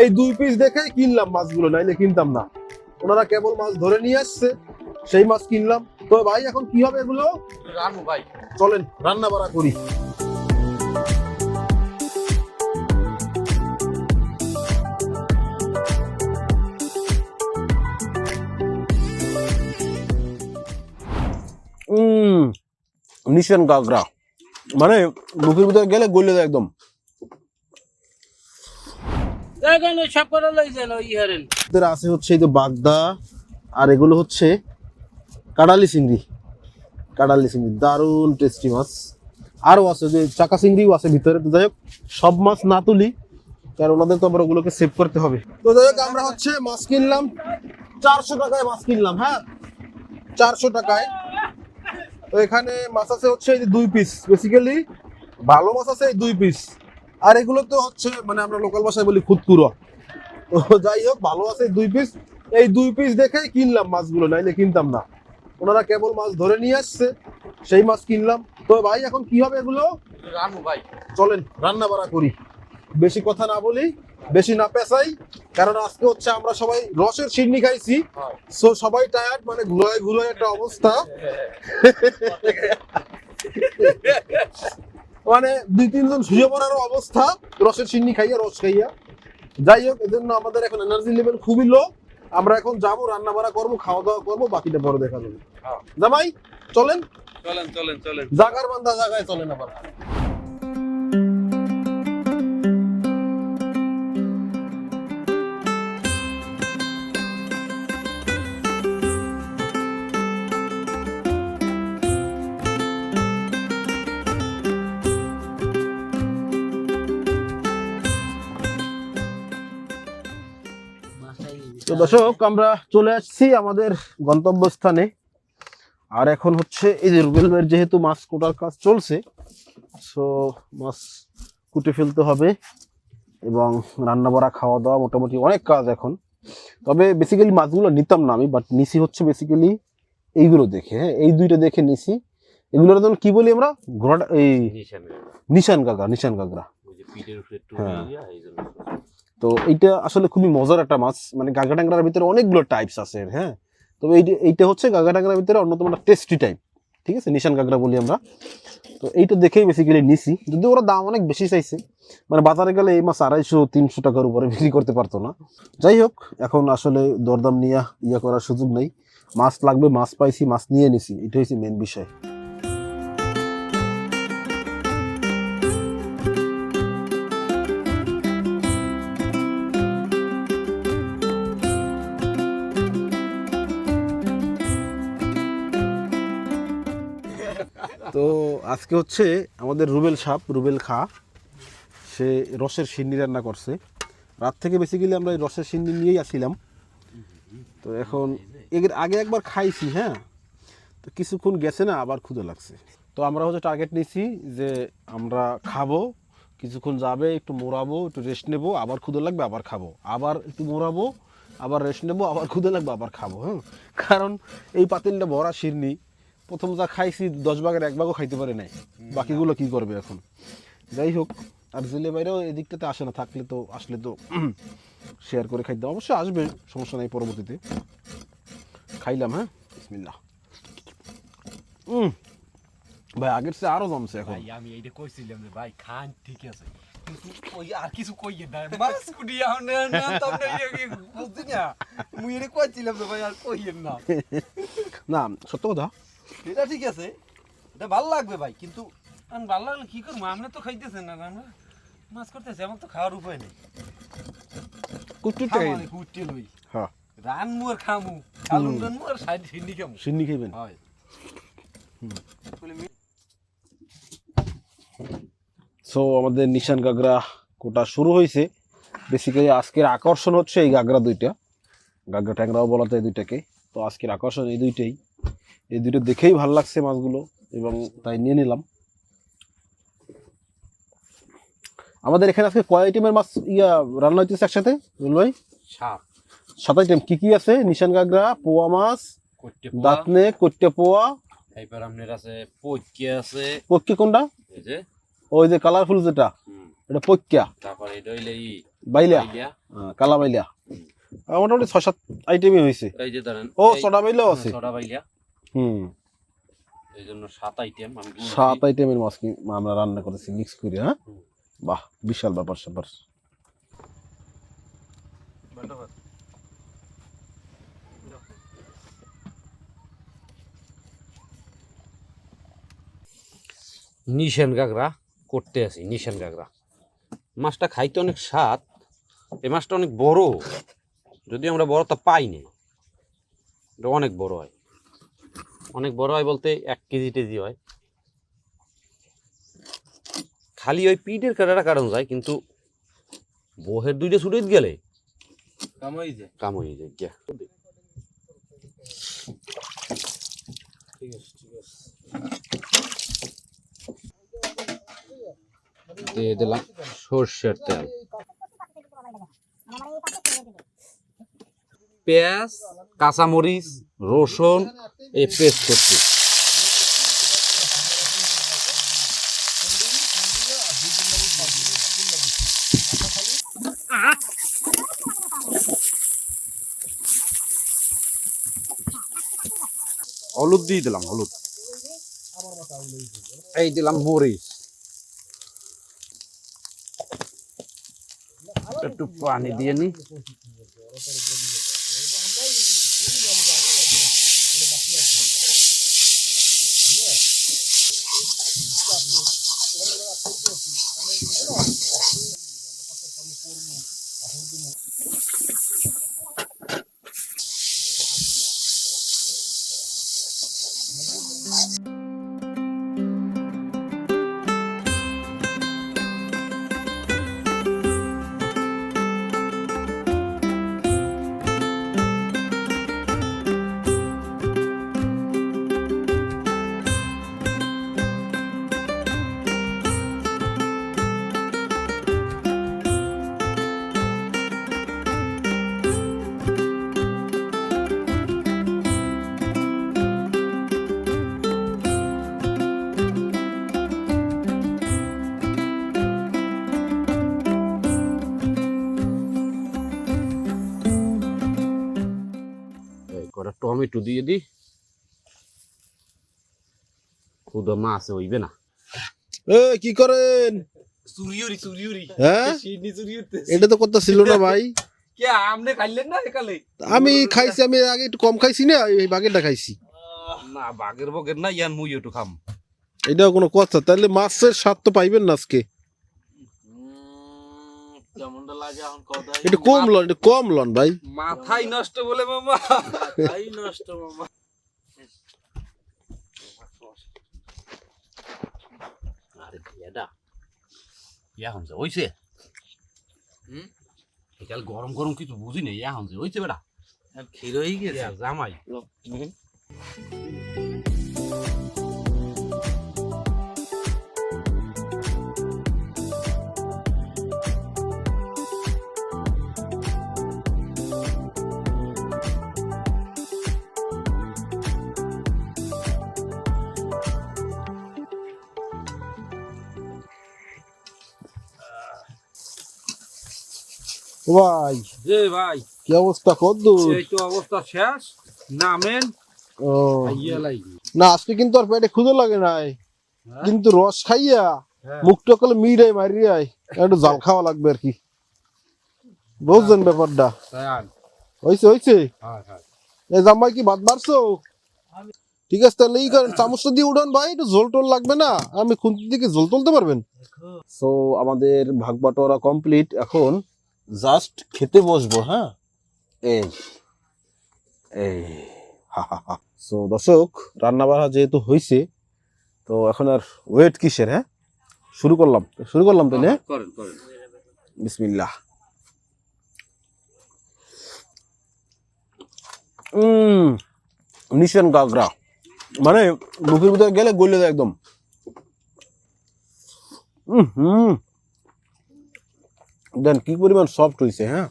এই দুই পিস দেখেই কিনলাম মাছগুলো নাইলে কিনতাম না। ওনারা কেবল মাছ ধরে নিয়ে আসছে সেই মাছ কিনলাম। তো ভাই এখন কি হবে এগুলো? রানু ভাই। চলেন রান্না বাড়া করি। উম নিশান গাগরা মানে মুখের ভিতরে গেলে গলে যায় একদম। আছে হচ্ছে এই যে বাগদা, আর এগুলো হচ্ছে কাডালি চিংড়ি। কাডালি চিংড়ি, দারুণ টেস্টি মাছ। আরও আছে যে চাকা চিংড়িও আছে ভিতরে। তো যাই হোক, সব মাছ না তুলি, কারণ ওনাদের তো আবার ওগুলোকে সেভ করতে হবে। তো যাই হোক, আমরা হচ্ছে মাছ কিনলাম। চারশো টাকায় মাছ কিনলাম হ্যাঁ? চারশো টাকায়। তো এখানে মাছ আছে হচ্ছে এই দুই পিস বেসিক্যালি ভালো মাছ আছে এই দুই পিস আর এগুলো তো হচ্ছে মানে আমরা লোকাল ভাষায় বলি খুদকুরো তো যাই হোক ভালো আছে দুই পিস এই দুই পিস দেখেই কিনলাম মাছগুলো নাইলে কিনতাম না। ওনারা কেবল মাছ ধরে নিয়ে আসছে সেই মাছ কিনলাম। তো ভাই এখন কি হবে এগুলো? রানু ভাই। চলেন রান্না বাড়া করি। বেশি কথা না বলি বেশি না পেঁচাই কারণ আজকে হচ্ছে আমরা সবাই রসের সিডনি খাইছি। সো সবাই টায়ার্ড মানে ঘুরায় ঘুরায় একটা অবস্থা। মানে দুই তিনজন শুয়ে পড়ার অবস্থা। রসের চিন্নি খাইয়া রস খাইয়া। যাই হোক এজন্য আমাদের এখন এনার্জি লেভেল খুবই লো আমরা এখন যাব রান্না বাড়া করব খাওয়া দাওয়া করব বাকিটা পরে দেখা যাবে। হ্যাঁ। জামাই চলেন? চলেন চলেন চলেন। জাগার বান্ধা জায়গায় চলেন আবার। দর্শক আমরা চলে আসছি আমাদের গন্তব্যস্থানে। আর এখন হচ্ছে এই যে রুবেল ভাইয়ের যেহেতু মাছ কোটার কাজ চলছে সো মাছ কুটে ফেলতে হবে এবং রান্না বাড়া খাওয়া দাওয়া মোটামুটি অনেক কাজ এখন। তবে বেসিক্যালি মাছগুলো নিতাম না আমি বাট নিছি হচ্ছে বেসিক্যালি এইগুলো দেখে হ্যাঁ এই দুইটা দেখে নিছি। এগুলোর জন্য কি বলি আমরা? ঘোড়াটা এই নিশান গাগরা। নিশান গাগরা হ্যাঁ। তো এইটা আসলে খুবই মজার একটা মাছ। মানে গাগা ট্যাংরার ভিতরে অনেকগুলো টাইপস আছে হ্যাঁ? তবে এইটা এইটা হচ্ছে গাগা ট্যাংরার ভিতরে অন্যতম একটা টেস্টি টাইপ ঠিক আছে? নিশান গাগরা বলি আমরা। তো এইটা দেখেই বেসিক্যালি নিছি। যদি ওরা দাম অনেক বেশি চাইছে। মানে বাজারে গেলে এই মাছ আড়াইশো, তিনশো টাকার উপরে বিক্রি করতে পারতো না। যাই হোক, এখন আসলে দরদাম নিয়ে ইয়ে করার সুযোগ নেই। মাছ লাগবে, মাছ পাইছি, মাছ নিয়ে নিছি। এটা হচ্ছে মেন বিষয়। তো আজকে হচ্ছে আমাদের রুবেল সাপ, রুবেল খা। সে রসের সিন্নি রান্না করছে। রাত থেকে বেসিক্যালি আমরা এই রসের সিন্নি নিয়েই আসছিলাম তো এখন এর আগে একবার খাইছি হ্যাঁ? তো কিছুক্ষণ গেছে না, আবার ক্ষুদে লাগছে। তো আমরা হচ্ছে টার্গেট নিছি যে আমরা খাব, কিছুক্ষণ যাবে, একটু মোড়াবো, একটু রেস্ট নেব, আবার ক্ষুদে লাগবে, আবার খাব। আবার একটু মোড়াবো, আবার রেস্ট নেব, আবার ক্ষুদে লাগবে, আবার খাব হ্যাঁ? কারণ এই পাতিলটা ভরা শিরনি প্রথম যা খাইছি দশ ভাগের এক ভাগও খাইতে পারে নাই। বাকিগুলো কি করবে এখন? যাই হোক আর জেলে বাইরেও এদিকটাতে আসে না থাকলে তো আসলে তো শেয়ার করে খাইতে অবশ্যই আসবে সমস্যা নেই পরবর্তীতে। খাইলাম হ্যাঁ? বিসমিল্লাহ। উম, ভাই আগের চেয়ে আরও জমছে এখন। আমি এইটা কইছিলাম যে ভাই খান ঠিক আছে। ওই আর কিছু কইয়ে না মাছ কুটি এখন না তোমরা বুঝছি না। মুই এটা কইছিলাম যে ভাই আর কইয়েন না। না সত্য কথা। এটা ঠিক আছে। এটা ভালো লাগবে ভাই কিন্তু আমি ভালো লাগলে কি করব? আমরা তো খাইতেছেন না আমরা মাছ করতেছি আমার তো খাওয়ার উপায় নেই। কুটুরটা খাই খামারে কুটে লই। হ্যাঁ। রান খামু রান সাইড খামু। সিন্নি খাইবেন? হয়। সো আমাদের নিশান গাগরা কোটা শুরু হয়েছে বেসিক্যালি আজকের আকর্ষণ হচ্ছে এই গাগরা দুইটা। গাগরা ট্যাংরাও বলা যায় দুইটাকে। তো আজকের আকর্ষণ এই দুইটাই। এই দুটো দেখেই ভালো লাগছে মাছগুলো এবং তাই নিয়ে নিলাম। আমাদের এখানে আজকে কয় আইটেমের মাছ ইয়া রান্না হইতেছে একসাথে রুল ভাই? সাত। আইটেম কি কি আছে? নিশান গাগরা পোয়া মাছ দাঁতনে কইটে পোয়া। এবার আপনার আছে আছে। কোনটা? এই যে। ওই যে কালারফুল যেটা। এটা পক্কা তারপরে এটা হইলে ই। বাইলা কালা বাইলা মোটামুটি ছয় সাত আইটেমই হয়েছে এই যে ধরেন। ও চড়া বাইলাও আছে। বাইলিয়া। হুম। এই জন্য সাত আইটেম আমি সাত আইটেমের মাছ কি- আমরা রান্না করেছি মিক্স করে হ্যাঁ? বাহ বিশাল ব্যাপার স্যাপার। নিশান গাগরা করতে আছি নিশান গাগরা মাছটা খাইতে অনেক স্বাদ এই মাছটা অনেক বড়। যদি আমরা বড়টা পাই না। এটা অনেক বড় হয়। অনেক বড় হয় বলতে এক কেজি টেজি হয়। খালি ওই পিঠের কাটাটা কারণ যায় কিন্তু বহের দুইটা ছুটে গেলে কাম হয়ে যায়। গিয়া ঠিক আছে ঠিক আছে দিয়ে দিলাম সর্ষের তেল। পেঁয়াজ কাঁচামরিচ রসুন এই পেস্ট করছি। হলুদ দিয়ে দিলাম হলুদ। এই দিলাম মরিচ। একটু পানি দিয়ে নি। এই কটা টমেটো দিয়ে দি খুদা মাছ হইবে না। এ কি করেন? হ্যাঁ? সিডনি এটা তো কথা ছিল না ভাই। কে আমনে খাইলেন না একালে? আমি খাইছি আমি আগে একটু কম খাইছি না এই বাগেরটা খাইছি। না বাগের বগের না ইয়ান মুই একটু খাম। এটাও কোনো কথা তাহলে মাছের স্বাদ তো পাইবেন না আজকে। কেমনটা লাগে এখন কথা একটু কম লন একটু কম লন ভাই। মাথাই নষ্ট বলে মামা। তাই নষ্ট মামা। আরে এটা ইয়া হনছে হইছে? হুম? একাল গরম গরম কিছু বুঝি নাই ইয়া হনছে হইছে বেটা? ক্ষীর হয়ে গেছে। জামাই। ভাই যে ভাই। কি অবস্থা কদ্দুর? এই তো অবস্থা শেষ। নামেন। ও। না আজকে কিন্তু আর পেটে ক্ষুদে লাগে নাই। হ্যাঁ? কিন্তু রস খাইয়া হ্যাঁ। মুখটা কলে মিড়াই মারিয়াই একটু জাল খাওয়া লাগবে আর কি। বুঝছেন ব্যাপারটা? হয়েছে হয়েছে হ্যাঁ হ্যাঁ এ জামাই কি ভাত বাড়ছো? ঠিক আছে তাহলে এই করেন চামচটা দিয়ে উঠান ভাই একটু ঝোল টোল লাগবে না? আমি খুন্তির দিকে ঝোল তুলতে পারবেন? সো আমাদের ভাগ বাটোয়ারা কমপ্লিট এখন জাস্ট খেতে বসবো হ্যাঁ? এই এই সো দর্শক রান্না বাড়া যেহেতু হয়েছে তো এখন আর ওয়েট কিসের হ্যাঁ? শুরু করলাম শুরু করলাম তাহলে হ্যাঁ? বিসমিল্লাহ। উম নিশান গাগরা মানে মুখের ভিতরে গেলে গলে যায় একদম। হুম। দেন কি পরিমাণ সফট হয়েছে হ্যাঁ?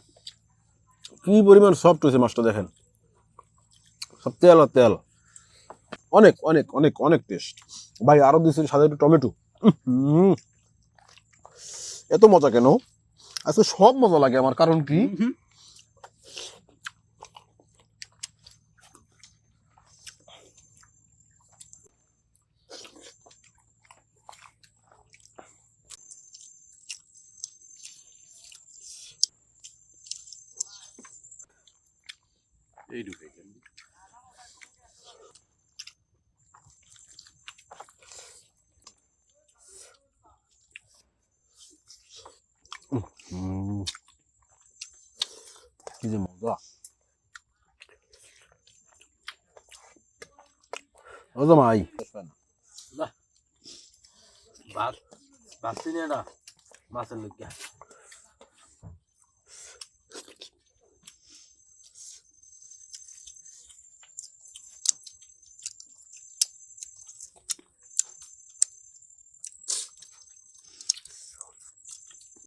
কি পরিমাণ সফট হয়েছে মাছটা দেখেন? সব তেল আর তেল। অনেক অনেক অনেক অনেক টেস্ট ভাই আরও দিয়েছে সাদা একটু টমেটো। এত মজা কেন? আজকে সব মজা লাগে আমার, কারণ কি? এই ঢুকে উম, কি যে মজা ও জামাই ভাত ভাত না মাছের লোক